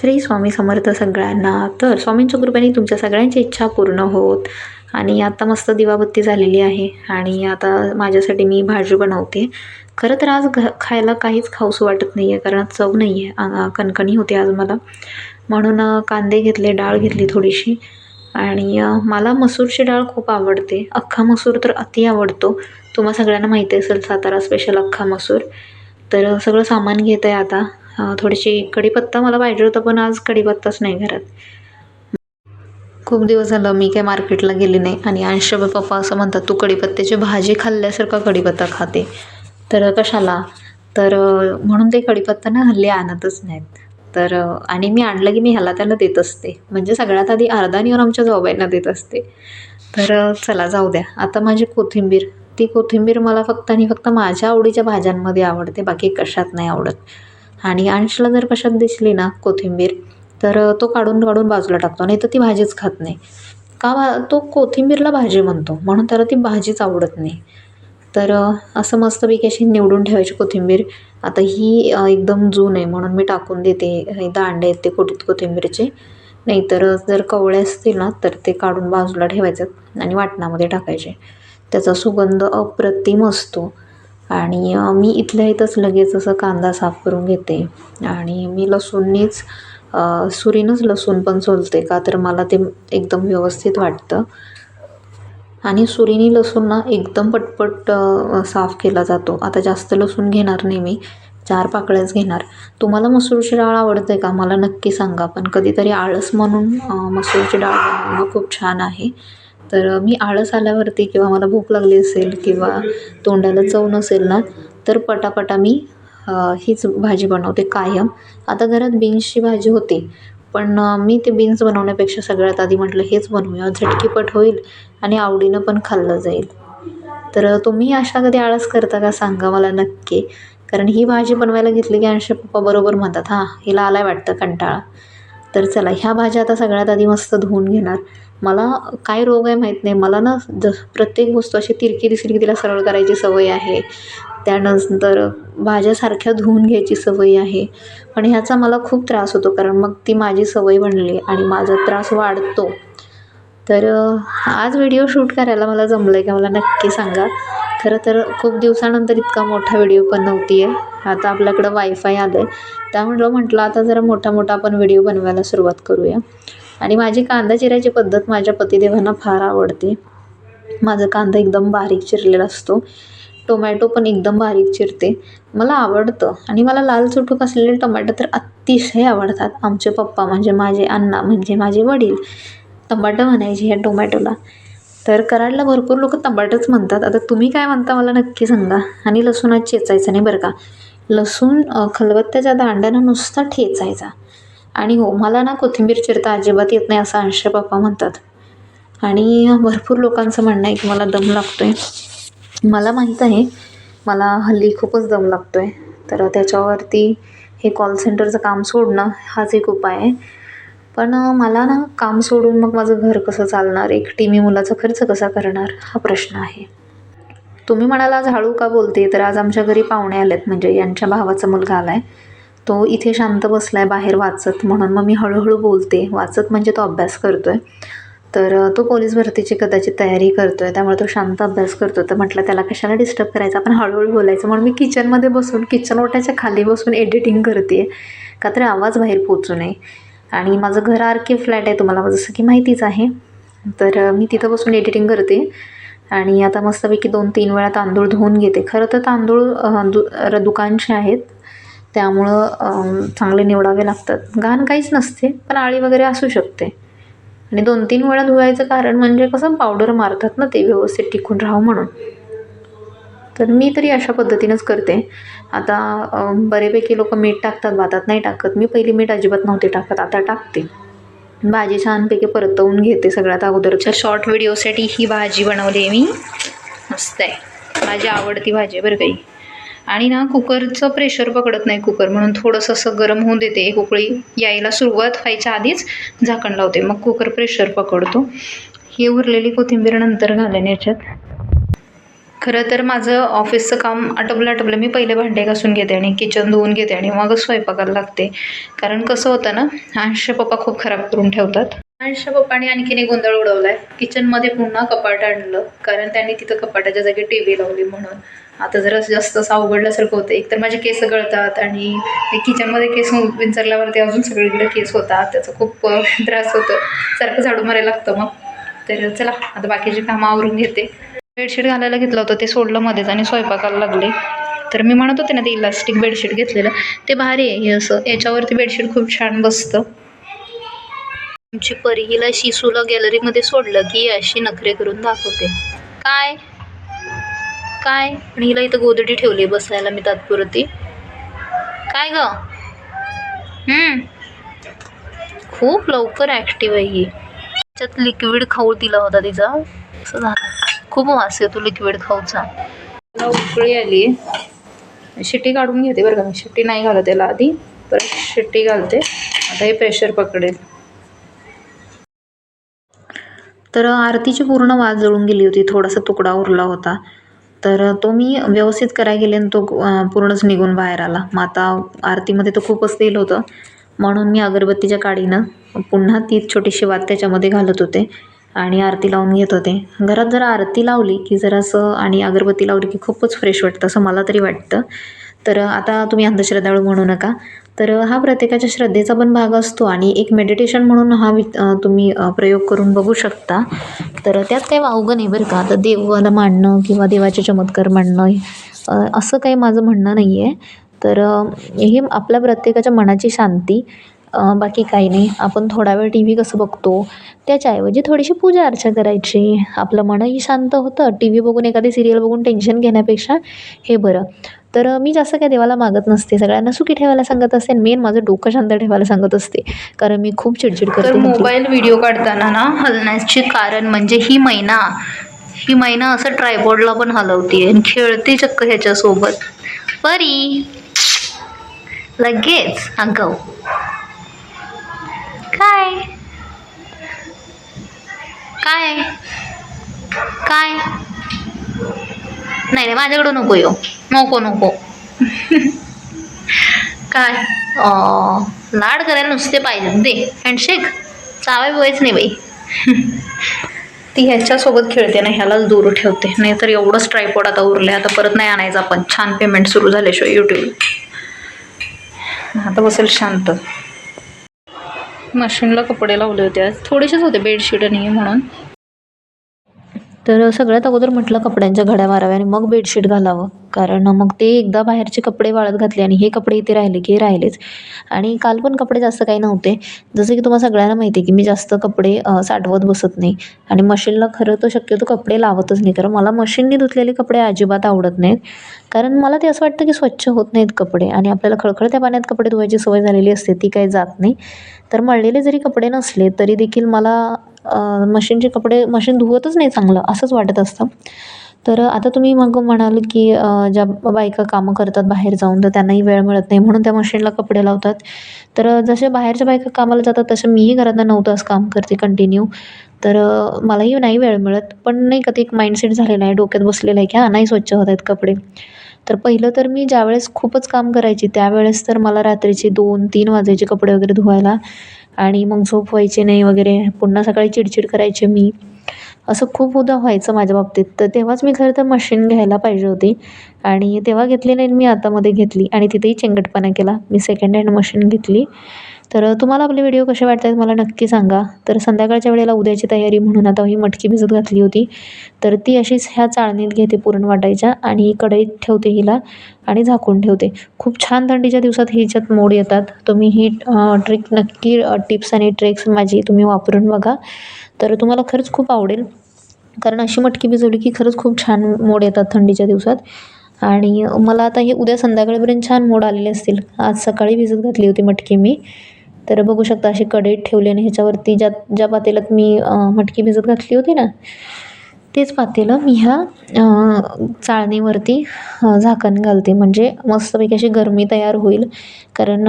श्री स्वामी समर्थ सगळ्यांना. तर स्वामींच्या कृपेने तुमच्या सगळ्यांची इच्छा पूर्ण होत. आणि आता मस्त दिवाबत्ती झालेली आहे. आणि आता माझ्यासाठी मी भाजी बनवते. खरं तर आज घ खायला काहीच खाऊसं वाटत नाही आहे कारण चव नाही आहे कणकणी होते आज मला. म्हणून कांदे घेतले डाळ घेतली थोडीशी. आणि मला मसूरची डाळ खूप आवडते. अख्खा मसूर तर अति आवडतो. तुम्हा सगळ्यांना माहिती असेल सातारा स्पेशल अख्खा मसूर. तर सगळं सामान घेत आहे आता. थोडीशी कढीपत्ता मला पाहिजे होता पण आज कढीपत्ताच नाही घरात. खूप दिवस झालं मी काय मार्केटला गेली नाही आणि अंश पप्पा असं म्हणतात तू कढीपत्त्याची भाजी खाल्ल्यासारखा कढीपत्ता खाते. तर कशाला? तर म्हणून ते कढीपत्ता ना हल्ली आणतच नाहीत. तर आणि मी आणलं की मी ह्याला त्याला देत असते. म्हणजे सगळ्यात आधी अर्धा नेऊन आमच्या जाऊबाईंना देत असते. तर चला जाऊ द्या. आता माझी कोथिंबीर. ती कोथिंबीर मला फक्त आणि फक्त माझ्या आवडीच्या भाज्यांमध्ये आवडते बाकी कशात नाही आवडत. आणि अंशला जर कशात दिसली ना कोथिंबीर तर तो काढून काढून बाजूला टाकतो. नाही तर ती भाजीच खात नाही. का भा तो कोथिंबीरला भाजी म्हणतो. म्हणून त्याला ती भाजीच आवडत नाही. तर असं मस्तपैकी अशी निवडून ठेवायची कोथिंबीर. आता ही एकदम जून आहे म्हणून मी टाकून देते दांडे आहेत ते कोटीत कोथिंबीरचे. नाहीतर जर कवळे असतील ना तर ते काढून बाजूला ठेवायचं आणि वाटणामध्ये टाकायचे. त्याचा सुगंध अप्रतिम असतो. आणि मी इथल्या इथंच लगेच असं कांदा साफ करून घेते. आणि मी लसूणनीच सुरीनंच लसूण पण सोलते का तर मला ते एकदम व्यवस्थित वाटतं. आणि सुरीनी लसूण ना एकदम पटपट साफ केला जातो. आता जास्त लसूण घेणार नाही मी चार पाकळ्याच घेणार. तुम्हाला मसूरची डाळ आवडते का? मला नक्की सांगा. पण कधीतरी आळस म्हणून मसूरची डाळ बनवणं खूप छान आहे. तर मी आळस आल्यावरती किंवा मला भूक लागली असेल किंवा तोंडाला चव नसेल ना तर पटापटा मी हीच भाजी बनवते कायम. आता घरात बीन्सची भाजी होती पण मी ते बीन्स बनवण्यापेक्षा सगळ्यात आधी म्हटलं हेच बनवूया झटकीपट होईल आणि आवडीनं पण खाल्लं जाईल. तर तुम्ही अशा कधी आळस करता का सांगा मला नक्की. कारण ही भाजी बनवायला घेतली की अंश पप्पा बरोबर म्हणतात हां हिला आलाय वाटतं कंटाळा. तर चला ह्या भाज्या आता सगळ्यात आधी मस्त धुवून घेणार. मला काय रोग आहे माहीत नाही. मला ना ज प्रत्येक वस्तू अशी तिरकी दिसली की तिला सरळ करायची सवय आहे. त्यानंतर भाज्या सारख्या धुवून घ्यायची सवय आहे. पण ह्याचा मला खूप त्रास होतो कारण मग ती माझी सवय बनली आणि माझा त्रास वाढतो. तर आज व्हिडिओ शूट करायला मला जमलं आहे का? मला नक्की सांगा. खरं तर खूप दिवसानंतर इतका मोठा व्हिडिओ पण नव्हती आहे आता आपल्याकडं वायफाय आलं आहे त्यामुळं म्हटलं आता जरा मोठा मोठा आपण व्हिडिओ बनवायला सुरुवात करूया. आणि माझी कांदा चिरायची पद्धत माझ्या पतिदेवांना फार आवडते. माझा कांदा एकदम बारीक चिरलेला असतो. टोमॅटो पण एकदम बारीक चिरते. मला आवडतं. आणि मला लाल चुटूक असलेले टोमॅटो तर अतिशय आवडतात. आमचे पप्पा म्हणजे माझे अण्णा म्हणजे माझे वडील टमाटो म्हणायचे ह्या टोमॅटोला. तर कराडला भरपूर लोक तंबाटच म्हणतात. आता तुम्ही काय म्हणता मला नक्की सांगा. आणि लसूणात चेचायचं नाही बरं का? लसूण खलबत्त्याच्या दांड्यानं नुसता ठेचायचा. आणि हो मला ना कोथिंबीर चिरता अजिबात येत नाही असं अंश पप्पा म्हणतात. आणि भरपूर लोकांचं म्हणणं आहे की मला दम लागतो आहे मला माहीत आहे मला हल्ली खूपच दम लागतो आहे तर त्याच्यावरती हे कॉल सेंटरचं काम सोडणं हाच एक उपाय आहे. पण मला ना काम सोडून मग माझं घर कसं चालणार? एकटी मी मुलाचा खर्च कसा करणार? हा प्रश्न आहे. तुम्ही म्हणाला आज का बोलते? तर आज आमच्या घरी पाहुणे आलेत म्हणजे यांच्या भावाचा मुलगा आला आहे तो इथे शांत बसला आहे बाहेर वाचत. म्हणून मग मी हळूहळू बोलते. वाचत म्हणजे तो अभ्यास करतो आहे तर तो पोलीस भरतीची कदाचित तयारी करतो आहे त्यामुळे तो शांत अभ्यास करतो तर म्हटलं त्याला कशाला डिस्टर्ब करायचं? आपण हळूहळू बोलायचं. म्हणून मी किचनमध्ये बसून किचन ओट्याच्या खाली बसून एडिटिंग करते का तर आवाज बाहेर पोचू नये. आणि माझं घर आर के फ्लॅट आहे तुम्हाला जसं की माहितीच आहे. तर मी तिथं बसून एडिटिंग करते. आणि आता मस्तपैकी दोन तीन वेळा तांदूळ धुवून घेते. खरं तर तांदूळ दु र- दुकानचे आहेत. त्यामुळं चांगले निवडावे लागतात. घाण काहीच नसते पण आळी वगैरे असू शकते. आणि दोन तीन वेळा धुवायचं कारण म्हणजे कसं पावडर मारतात ना ते व्यवस्थित टिकून राहू म्हणून. तर मी तरी अशा पद्धतीनंच करते. आता बरेपैकी लोक मीठ टाकतात भातात नाही टाकत. मी पहिली मीठ अजिबात नव्हते टाकत आता टाकते. भाजी छानपैकी परतवून घेते सगळ्यात अगोदरच्या शॉर्ट व्हिडिओसाठी ही भाजी बनवली आहे मी. मस्त आहे. माझी आवडती भाजी आहे बरं काही आणि ना कुकरचं प्रेशर पकडत नाही कुकर म्हणून थोडंसं असं गरम होऊन देते. उकळी यायला सुरुवात व्हायच्या आधीच झाकण लावते. मग कुकर प्रेशर पकडतो. ही उरलेली कोथिंबीर नंतर घालेन याच्यात. खरं तर माझं ऑफिसचं काम आटोपलं आटोपलं. मी पहिले भांडे घासून घेते आणि किचन धुवून घेते आणि मगच स्वयंपाकाला लागते. कारण कसं होतं ना आयुष्य पप्पा खूप खराब करून ठेवतात. अंश पप्पाने आणखीन एक गोंधळ उडवलाय. किचनमध्ये पुन्हा कपाट आणलं. कारण त्यांनी तिथं कपाटाच्या जागी टी व्ही लावली म्हणून. आता जरा जास्त असं अवघडल्यासारखं होतं. एकतर माझे केस गळतात आणि किचनमध्ये केस विंचरल्यावरती अजून सगळीकडे केस होतात. त्याचा खूप त्रास होतो. सारखं झाडू मारायला लागतं मग. तर चला आता बाकीची कामं आवरून घेते. बेडशीट घालायला घेतलं होतं ते सोडलं मध्येच आणि स्वयंपाकाला लागले. तर मी म्हणत होते ना ते इलास्टिक बेडशीट घेतलेलं. ते भारी आहे हे असं. याच्यावरती बेडशीट खूप छान बसतं. आमची परी हिला शिसूला गॅलरीमध्ये सोडलं की अशी नखरे करून दाखवते. काय? काय? पण हिला इथं गोदडी ठेवली बसायला मी तात्पुरती. काय ग? खूप लवकर ॲक्टिव्ह आहे ही. त्याच्यात लिक्विड खाऊ दिला होता तिचा. असं झालं. खूप वास येतो लिक्विड खाऊचा. उकळी आली. शिट्टी काढून घेते बरं का. मी शिट्टी नाही घालत त्याला आधी. परत शिट्टी घालते. आता हे प्रेशर पकडेल. तर आरतीची पूर्ण वाज जळून गेली होती. थोडासा तुकडा उरला होता. तर तो मी व्यवस्थित करायला गेले आणि तो पूर्णच निघून बाहेर आला. मग आता आरतीमध्ये तो खूपच तेल होतं. म्हणून मी अगरबत्तीच्या काडीनं पुन्हा ती छोटीशी वात त्याच्यामध्ये घालत होते. आणि आरती लावून घेत होते. घरात जरा आरती लावली की जरासं आणि अगरबत्ती लावली की खूपच फ्रेश वाटतं असं मला तरी वाटतं. तर आता तुम्ही अंधश्रद्धाळू म्हणू नका. तर हा प्रत्येकाच्या श्रद्धेचा पण भाग असतो आणि एक मेडिटेशन म्हणून हा वि तुम्ही प्रयोग करून बघू शकता. तर त्यात काही वावगं नाही बरं का. आता देवाला मांडणं किंवा देवाचे चमत्कार मांडणं असं काही माझं म्हणणं नाही आहे तर हे आपल्या प्रत्येकाच्या मनाची शांती बाकी काही नाही. आपण थोडा वेळ टी व्ही कसं बघतो त्याच्याऐवजी थोडीशी पूजा अर्चा करायची. आपलं मनही शांत होतं. टी व्ही बघून एखादी सिरियल बघून टेन्शन घेण्यापेक्षा हे बरं. तर मी जास्त काय देवाला मागत नसते. सगळ्यांना सुखी ठेवायला सांगत असते आणि मेन माझं डोकं शांत ठेवायला सांगत असते. कारण मी खूप चिडचिड करते मोबाईल व्हिडिओ काढताना ना हलण्याचे कारण म्हणजे ही मैना. ही मैना असं ट्रायपॉडला पण हलवते आणि खेळते चक्क ह्याच्यासोबत. परी. लगेच. अगाऊ काय काय काय नाही नाही माझ्याकडं नको येऊ. नको नको. काय? लाड करायला नुसते पाहिजे दे हँडशेक चावाय बिवायच नाही बाई. ती ह्याच्यासोबत खेळते ना ह्यालाच दूर ठेवते. नाहीतर एवढंच ट्रायपॉड आता उरले आता परत नाही आणायचं आपण. छान पेमेंट सुरू झाल्याशिवाय यूट्यूब आता बसेल शांत. मशीनला कपडे लावले होते. आज थोडेसेच होते बेडशीट आणि म्हणून. तर सगळ्यात अगोदर म्हटलं कपड्यांच्या घड्या माराव्या आणि मग बेडशीट घालावं. कारण मग ते एकदा बाहेरचे कपडे वाळत घातले आणि हे कपडे इथे राहिले की हे राहिलेच. आणि काल पण कपडे जास्त काही नव्हते. जसं की तुम्हाला सगळ्यांना माहिती आहे की मी जास्त कपडे साठवत बसत नाही. आणि मशीनला खरं तर शक्यतो कपडे लावतच नाही. कारण मला मशीनने धुतलेले कपडे अजिबात आवडत नाहीत. कारण मला ते असं वाटतं की स्वच्छ होत नाहीत कपडे आणि आपल्याला खळखळत्या पाण्यात कपडे धुवायची सवय झालेली असते ती काही जात नाही. तर मळलेले जरी कपडे नसले तरी देखील मला मशीनचे कपडे मशीन धुवतच नाही चांगलं असंच वाटत असतं. तर आता तुम्ही मग म्हणाल की ज्या बायका कामं करतात बाहेर जाऊन तर त्यांनाही वेळ मिळत नाही म्हणून त्या मशीनला कपडे लावतात. तर जसे बाहेरच्या बायका कामाला जातात तसं मीही घरातनं नऊ तास काम करते कंटिन्यू तर मलाही नाही वेळ मिळत पण नाही का ते एक माइंडसेट झालेला आहे डोक्यात बसलेलं आहे की हां नाही स्वच्छ होत आहेत कपडे. तर पहिलं तर मी ज्यावेळेस खूपच काम करायची त्यावेळेस तर मला रात्रीचे दोन तीन वाजायचे कपडे वगैरे धुवायला. आणि मग झोप व्हायची नाही वगैरे. पुन्हा सकाळी चिडचिड करायचे मी. असं खूप उदा व्हायचं माझ्या बाबतीत. तर तेव्हाच मी खरं तर मशीन घ्यायला पाहिजे होती. आणि तेव्हा घेतली नाही मी आतामध्ये घेतली. आणि तिथेही चेंगटपणा केला. मी सेकंड हँड मशीन घेतली. तर तुम्हाला आपले व्हिडिओ कसे वाटत आहेत मला नक्की सांगा. तर संध्याकाळच्या वेळेला उद्याची तयारी म्हणून आता ही मटकी भिजत घातली होती. तर ती अशीच ह्या चाळणीत घेते पुरण वाटायच्या. आणि कढईत ठेवते हिला आणि झाकून ठेवते. खूप छान थंडीच्या दिवसात हिच्यात मोड येतात. तुम्ही ही ट्रिक नक्की टिप्स आणि ट्रिक्स माझी तुम्ही वापरून बघा. तर तुम्हाला खरंच खूप आवडेल. कारण अशी मटकी भिजवली की खरंच खूप छान मोड येतात थंडीच्या दिवसात. आणि मला आता हे उद्या संध्याकाळपर्यंत छान मोड आलेले असतील. आज सकाळी भिजत घातली होती मटकी मी. तर बघू शकता अशी कढईत ठेवली आणि ह्याच्यावरती ज्या ज्या पातेल्यात मी मटकी भिजत घातली होती ना तेच पातेलं मी ह्या चाळणीवरती झाकण घालते. म्हणजे मस्तपैकी अशी गरमी तयार होईल. कारण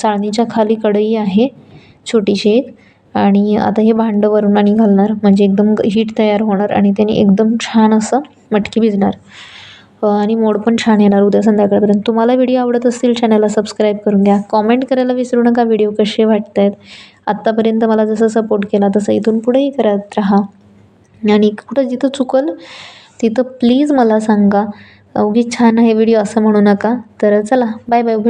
चाळणीच्या खाली कढई आहे छोटीशी एक. आणि आता हे भांडं वरून आणि घालणार म्हणजे एकदम हीट तयार होणार आणि त्याने एकदम छान असं मटकी भिजणार. आणि मोड पण छान येणार उद्या संध्याकाळपर्यंत. तुम्हाला व्हिडिओ आवडत असतील चॅनलला सबस्क्राईब करून घ्या. कॉमेंट करायला विसरू नका व्हिडिओ कसे वाटत आहेत आत्तापर्यंत मला जसं सपोर्ट केला तसं इथून पुढेही करत राहा. आणि कुठं जिथं चुकल तिथं प्लीज मला सांगा. अवघी छान आहे व्हिडिओ असं म्हणू नका. तर चला बाय बाय भेट